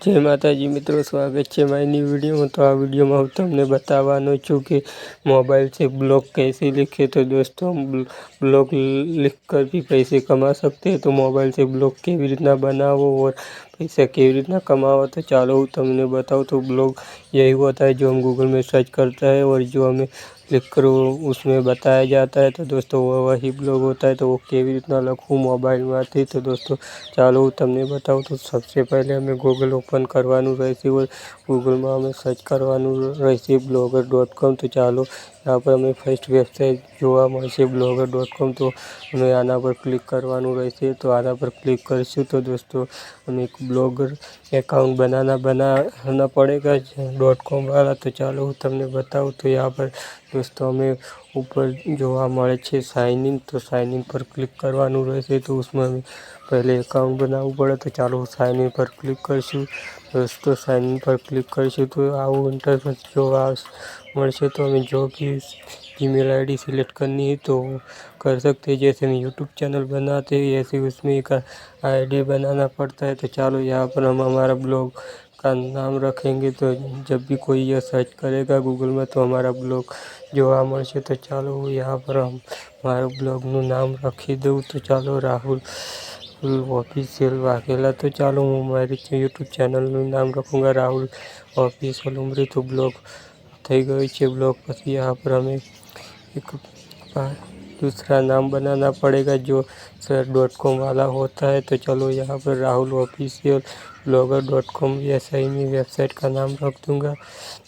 જય માતાજી મિત્રો સ્વાગત છે મારી વિડીયોમાં તો આ વિડીયોમાં હું તમને બતાવવાનો છું કે मोबाइल से ब्लॉग कैसे लिखे तो दोस्तों हम ब्लॉग लिख कर भी पैसे कमा सकते हैं तो मोबाइल से ब्लॉग કેવી રીતના બનાવો और पैसा કેવી રીતના કમાવો तो ચાલો હું તમને बताऊँ तो ब्लॉग यही होता है जो हम गूगल में सर्च करता है और जो हमें लिख कर उसमें बताया जाता है तो दोस्तों वो वही ब्लॉग होता है तो वो કેવી રીતના લખવું મોબાઈલમાંથી તો દોસ્તો ચાલો હું તમને બતાવું તો સૌથી પહેલે અમે ગૂગલ ઓપન કરવાનું રહેશે ગૂગલમાં અમે સર્ચ કરવાનું રહેશે બ્લોગર ડોટ કોમ તો ચાલો. ત્યાં પર અમે ફર્સ્ટ વેબસાઇટ જોવા મળશે બ્લોગર ડોટ કોમ તો અમે આના પર ક્લિક કરવાનું રહેશે. તો આના પર ક્લિક કરીશું તો દોસ્તો, અમે એક બ્લોગર એકાઉન્ટ બનાના બનાવના પડેગા ડોટ કોમવાળા તો ચાલો હું તમને બતાવું તો યા પર દોસ્તો અમે ઉપર જોવા મળે છે સાઇનિંગ તો સાઇનિંગ પર ક્લિક કરવાનું રહેશે તો ઉસમાં પહેલે એકાઉન્ટ બનાવવું પડે. તો ચાલો હું સાઇનિંગ પર ક્લિક કરીશું. दोस्तों साइन इन पर क्लिक કરીશું તો આવું इंटरफेस જોવા મળશે तो हमें जो भी ईमेल आईडी सिलेक्ट करनी है तो कर सकते हैं जैसे हम यूट्यूब चैनल बनाते हैं ऐसे उसमें एक आईडी बनाना पड़ता है तो चलो यहाँ पर हम हमारा ब्लॉग का नाम रखेंगे तो जब भी कोई यह सर्च करेगा गूगल में तो हमारा ब्लॉग જોવા મળશે તો ચાલો હું यहाँ पर हम મારા બ્લોગનું નામ રાખી દઉં તો ચાલો રાહુલ ઓફિસિયલ तो તો ચાલો હું મારી યુટ્યુબ ચેનલનું नाम रखूँगा, राहुल ऑफिशियल उम्र तो ब्लॉग। थी गई ब्लॉग पर यहाँ पर हमें एक दूसरा नाम बनाना पड़ेगा जो सर डॉट कॉम वाला होता है। तो चलो, यहाँ पर Rahul official blogger dot com या सही में वेबसाइट का नाम रख दूँगा।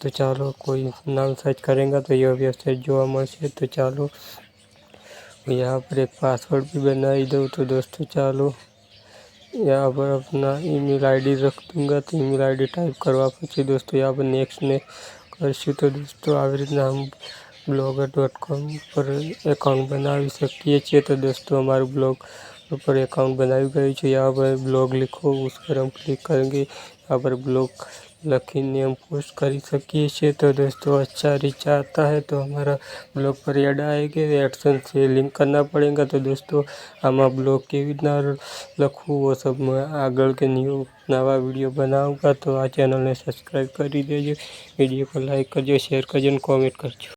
तो चलो, कोई नाम सर्च करेंगे तो यह वेबसाइट जो हमारे तो चलो यहाँ पर एक पासवर्ड भी बनाई दो तो दोस्तों ચાલો यहाँ पर अपना ईमेल आईडी रख दूँगा तो ईमेल आईडी टाइप करवा પછી दोस्तों यहाँ पर नेक्स्ट ने કરશું તો દોસ્તો આવી રીતના हम ब्लॉगर डॉट कॉम પર એકાઉન્ટ બનાવી શકીએ છીએ તો દોસ્તો અમારું ब्लॉग ऊपर अकाउंट बनाई गई है। यहाँ पर ब्लॉग लिखो, उस पर हम क्लिक करेंगे। यहाँ पर ब्लॉग लकीने हम पोस्ट कर सकिए इसे तो दोस्तों अच्छा रिच आता है तो हमारा ब्लॉग पर एड आएगी। एडसन से लिंक करना पड़ेगा। तो दोस्तों, हम आप ब्लॉग के રીતના लखूँ वो सब मैं आगे के न्यू नवा वीडियो बनाऊँगा। तो आ चैनल ने सब्सक्राइब कर दीजिए वीडियो को लाइक શેર शेयर અને कॉमेंट કરજો